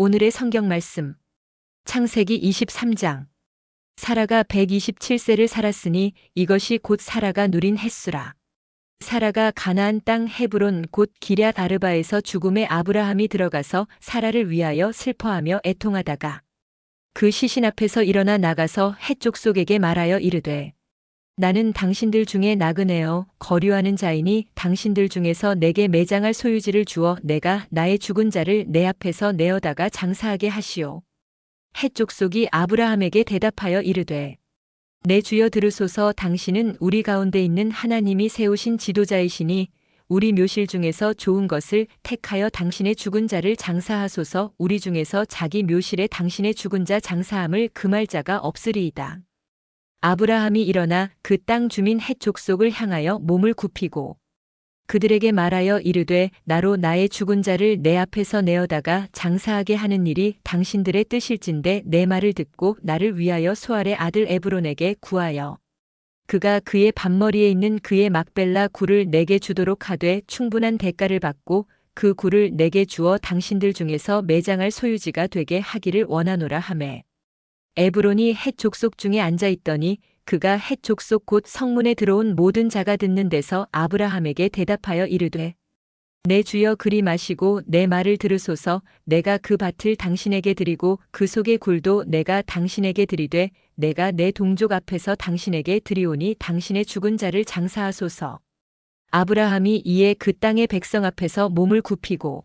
오늘의 성경 말씀. 창세기 23장. 사라가 127세를 살았으니 이것이 곧 사라가 누린 햇수라. 사라가 가나안 땅 헤브론 곧 기럇 아르바에서 죽음의 아브라함이 들어가서 사라를 위하여 슬퍼하며 애통하다가 그 시신 앞에서 일어나 나가서 해족속에게 말하여 이르되 나는 당신들 중에 나그네어 거류하는 자이니 당신들 중에서 내게 매장할 소유지를 주어 내가 나의 죽은 자를 내 앞에서 내어다가 장사하게 하시오. 해족속이 아브라함에게 대답하여 이르되 내 주여 들으소서 당신은 우리 가운데 있는 하나님이 세우신 지도자이시니 우리 묘실 중에서 좋은 것을 택하여 당신의 죽은 자를 장사하소서 우리 중에서 자기 묘실에 당신의 죽은 자 장사함을 금할 자가 없으리이다. 아브라함이 일어나 그 땅 주민 헷 족속을 향하여 몸을 굽히고 그들에게 말하여 이르되 나로 나의 죽은 자를 내 앞에서 내어다가 장사하게 하는 일이 당신들의 뜻일진데 내 말을 듣고 나를 위하여 소알의 아들 에브론에게 구하여 그가 그의 반머리에 있는 그의 막벨라 굴을 내게 주도록 하되 충분한 대가를 받고 그 굴을 내게 주어 당신들 중에서 매장할 소유지가 되게 하기를 원하노라 하매 에브론이 헷 족속 중에 앉아 있더니 그가 헷 족속 곧 성문에 들어온 모든 자가 듣는 데서 아브라함에게 대답하여 이르되 내 주여 그리 마시고 내 말을 들으소서. 내가 그 밭을 당신에게 드리고 그 속의 굴도 내가 당신에게 드리되 내가 내 동족 앞에서 당신에게 드리오니 당신의 죽은 자를 장사하소서. 아브라함이 이에 그 땅의 백성 앞에서 몸을 굽히고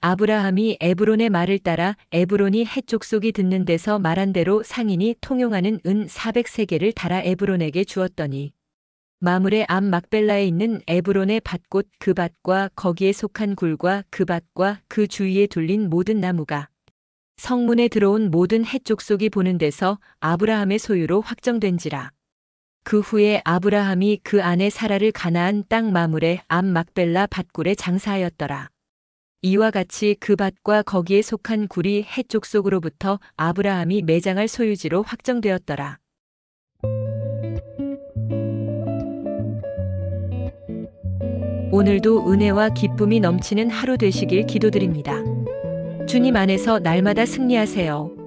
아브라함이 에브론의 말을 따라 에브론이 해족속이 듣는 데서 말한 대로 상인이 통용하는 은 400세겔을 달아 에브론에게 주었더니 마물의 암 막벨라에 있는 에브론의 밭꽃 그 밭과 거기에 속한 굴과 그 밭과 그 주위에 둘린 모든 나무가 성문에 들어온 모든 해족속이 보는 데서 아브라함의 소유로 확정된지라. 그 후에 아브라함이 그 안에 사라를 가나안 땅 마물의 암 막벨라 밭굴에 장사하였더라. 이와 같이 그 밭과 거기에 속한 굴이 해쪽 속으로부터 아브라함이 매장할 소유지로 확정되었더라. 오늘도 은혜와 기쁨이 넘치는 하루 되시길 기도드립니다. 주님 안에서 날마다 승리하세요.